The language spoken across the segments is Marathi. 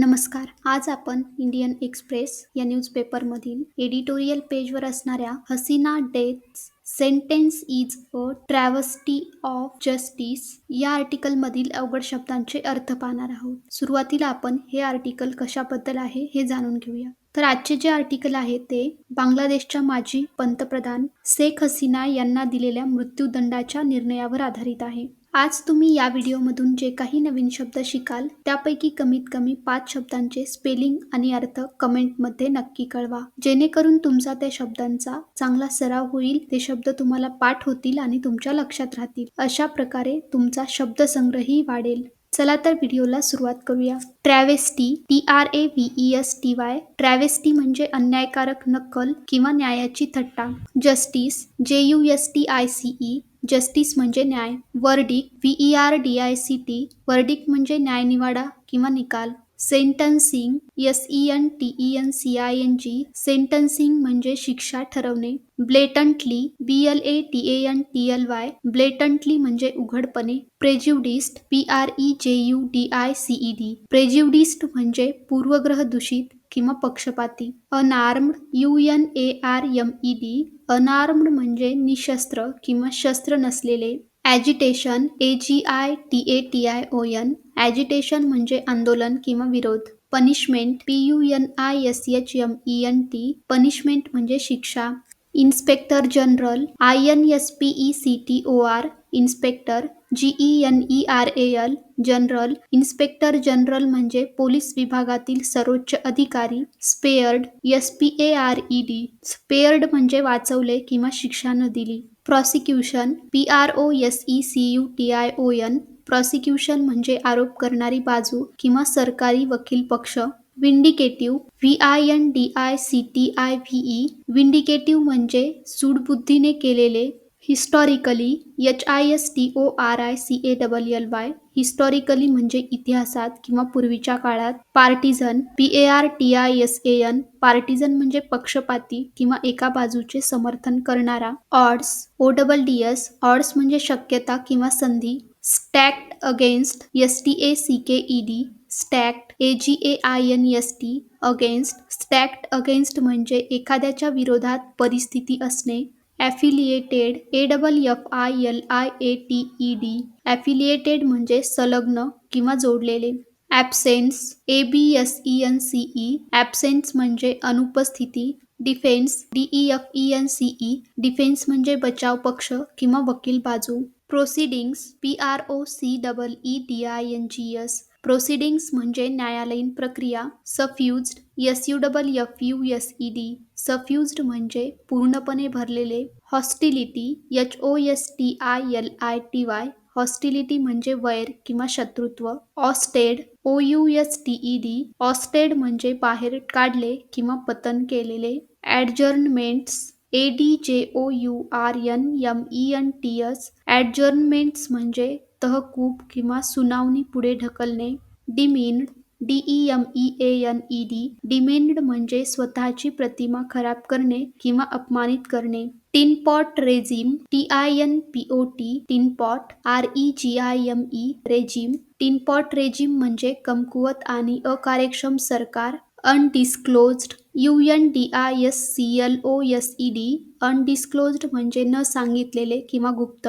नमस्कार. आज आपण इंडियन एक्सप्रेस या न्यूजपेपरमधील एडिटोरियल पेजवर असणाऱ्या Hasina death sentence is a travesty of justice या आर्टिकलमधील अवघड शब्दांचे अर्थ पाहणार आहोत. सुरुवातीला आपण हे आर्टिकल कशाबद्दल आहे हे जाणून घेऊया. तर आजचे जे आर्टिकल आहे ते बांगलादेशच्या माजी पंतप्रधान शेख हसीना यांना दिलेल्या मृत्यूदंडाच्या निर्णयावर आधारित आहे. आज तुम्ही या व्हिडिओमधून जे काही नवीन शब्द शिकाल त्यापैकी कमीत कमी पाच शब्दांचे स्पेलिंग आणि अर्थ कमेंटमध्ये नक्की कळवा. जेणेकरून तुमचा त्या शब्दांचा चांगला सराव होईल ते शब्द तुम्हाला पाठ होतील आणि तुमच्या लक्षात राहतील. अशा प्रकारे तुमचा शब्दसंग्रही वाढेल. चला तर व्हिडिओला सुरुवात करूया. Travesty T R A V S T Y travesty म्हणजे अन्यायकारक नक्कल किंवा न्यायाची थट्टा. Justice J U S T I C E justice म्हणजे न्याय. Verdict V E R D I C T verdict म्हणजे न्यायनिवाडा किंवा निकाल. Sentencing S E N T E N C I N G sentencing म्हणजे शिक्षा ठरवणे. Blatantly B L A T A N T L Y blatantly म्हणजे उघडपणे. Prejudiced P R E J U D I C E D prejudiced म्हणजे पूर्वग्रह दूषित किंवा पक्षपाती. Unarmed U N A R M E D unarmed म्हणजे निशस्त्र किंवा शस्त्र नसलेले. Agitation A G I T A T I O N agitation म्हणजे आंदोलन किंवा विरोध. Punishment P U N I S H M E N T punishment म्हणजे शिक्षा. Inspector general I N S P E C T O R inspector G E N E R A L general inspector general म्हणजे पोलीस विभागातील सर्वोच्च अधिकारी spared S P A R E D spared म्हणजे वाचवले किंवा शिक्षा न दिली. Prosecution P R O S E C U T I O N prosecution म्हणजे आरोप करणारी बाजू किंवा सरकारी वकील पक्ष. Vindictive V I N D I C T I V E. Vindictive म्हणजे सूडबुद्धीने केलेले historically H I S T O R I C A double L Y historically म्हणजे इतिहासात किंवा पूर्वीच्या काळात partisan P A R T I S A N partisan म्हणजे पक्षपाती किंवा एका बाजूचे समर्थन करणारा odds O double D S odds म्हणजे शक्यता किंवा संधी stacked against S T A C K E D stacked A G A I N S T against stacked against म्हणजे एखाद्याच्या विरोधात परिस्थिती असणे affiliated A double F I L I A T E D affiliated म्हणजे संलग्न किंवा जोडलेले. Absence A B S E N C E absence म्हणजे अनुपस्थिती. Defence D E F E N C E defence म्हणजे बचाव पक्ष किंवा वकील बाजू. Proceedings P R O C double E D I N G S proceedings म्हणजे न्यायालयीन प्रक्रिया suffused S U double F U S E D suffused म्हणजे पूर्णपणे भरलेले hostility H O S T I L I T Y hostility म्हणजे वैर किंवा शत्रुत्व ousted O U S T E D ousted म्हणजे बाहेर काढले किंवा पतन केलेले adjournments A D J O U R N M E N T S adjournments म्हणजे तहकूब किंवा सुनावणी पुढे ढकलणे. Demeaned D E M E A N E D. Demeaned म्हणजे स्वतःची प्रतिमा खराब करणे किंवा अपमानित करणे. Tinpot regime T I N P O T tinpot R E G I M E regime tinpot regime म्हणजे कमकुवत आणि अकार्यक्षम सरकार. Undisclosed U N D I S C L O S E D. Undisclosed म्हणजे न सांगितलेले किंवा गुप्त.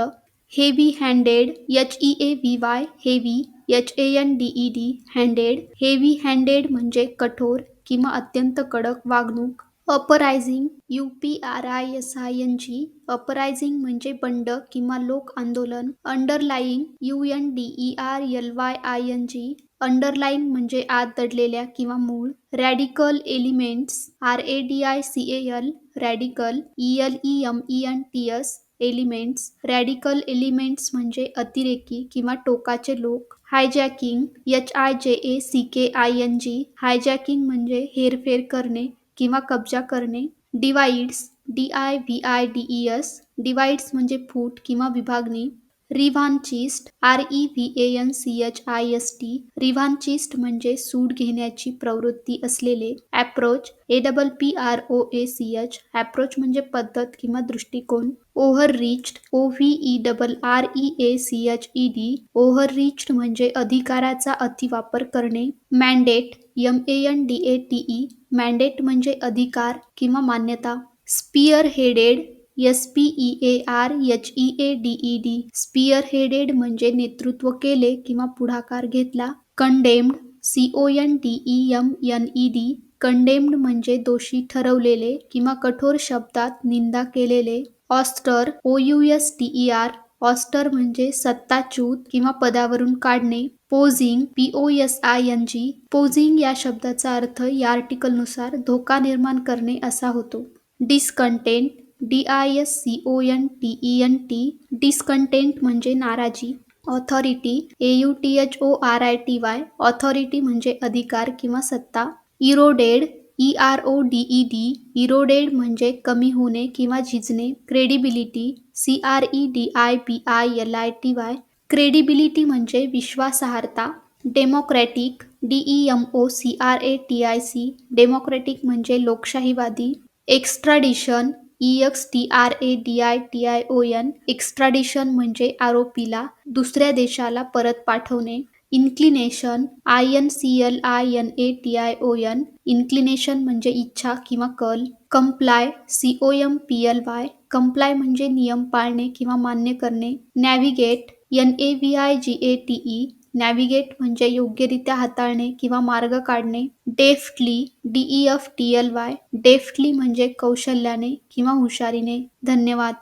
Heavy handed H E A V Y heavy H A N D E D handed. Heavy handed म्हणजे कठोर किंवा अत्यंत कडक वागणूक. Uprising U P R I S I N G uprising म्हणजे बंड किंवा लोक आंदोलन. Underlying U N D E R L Y I N G underline म्हणजे आत दडलेल्या किंवा मूळ. Radical elements R A D I C A L radical E L E M E N T S elements, radical elements म्हणजे अतिरेकी किंवा टोकाचे लोक. Hijacking H I J A C K I N G hijacking म्हणजे हेरफेर करणे किंवा कब्जा करणे. Divides D I V I D E S divides म्हणजे फूट किंवा विभागणी. Revanchist R E V A N C H I S T revanchist म्हणजे सूड घेण्याची प्रवृत्ती असलेले approach A double P R O A C H approach म्हणजे पद्धत किंवा दृष्टिकोन. Overreached O V E double R E A C H E D overreached म्हणजे अधिकाराचा अतिवापर करणे. Mandate M A N D A T E mandate म्हणजे अधिकार किंवा मान्यता. Spearheaded S P E A R H E A D E D spearheaded म्हणजे नेतृत्व केले किंवा पुढाकार घेतला. Condemned C O N T E M N E D condemned म्हणजे दोषी ठरवलेले किंवा कठोर शब्दात निंदा केलेले. Ouster O U S T E R ouster म्हणजे सत्ताच्यूत किंवा पदावरून काढणे. Posing P O S I N G posing या शब्दाचा अर्थ या आर्टिकलनुसार धोका निर्माण करणे असा होतो. Discontent D I S C O N T E N T discontent म्हणजे नाराजी. Authority A U T H O R I T Y authority म्हणजे अधिकार किंवा सत्ता. Eroded E R O D E D eroded म्हणजे कमी होणे किंवा झिजणे. Credibility C R E D I P I L I T Y credibility म्हणजे विश्वासार्हता. Democratic D E M O C R A T I C democratic म्हणजे लोकशाहीवादी. Extradition E X T R A D I T I O N extradition म्हणजे आरोपीला दुसऱ्या देशाला परत पाठवणे. Inclination I N C L I N A T I O N inclination म्हणजे इच्छा किंवा कल. Comply C O M P L Y comply म्हणजे नियम पाळणे किंवा मान्य करणे. Navigate N A V I G A T E navigate म्हणजे योग्यरित्या हाताळणे किंवा मार्ग काढणे. Deftly D E F T L Y deftly म्हणजे कौशल्याने किंवा हुशारीने. धन्यवाद.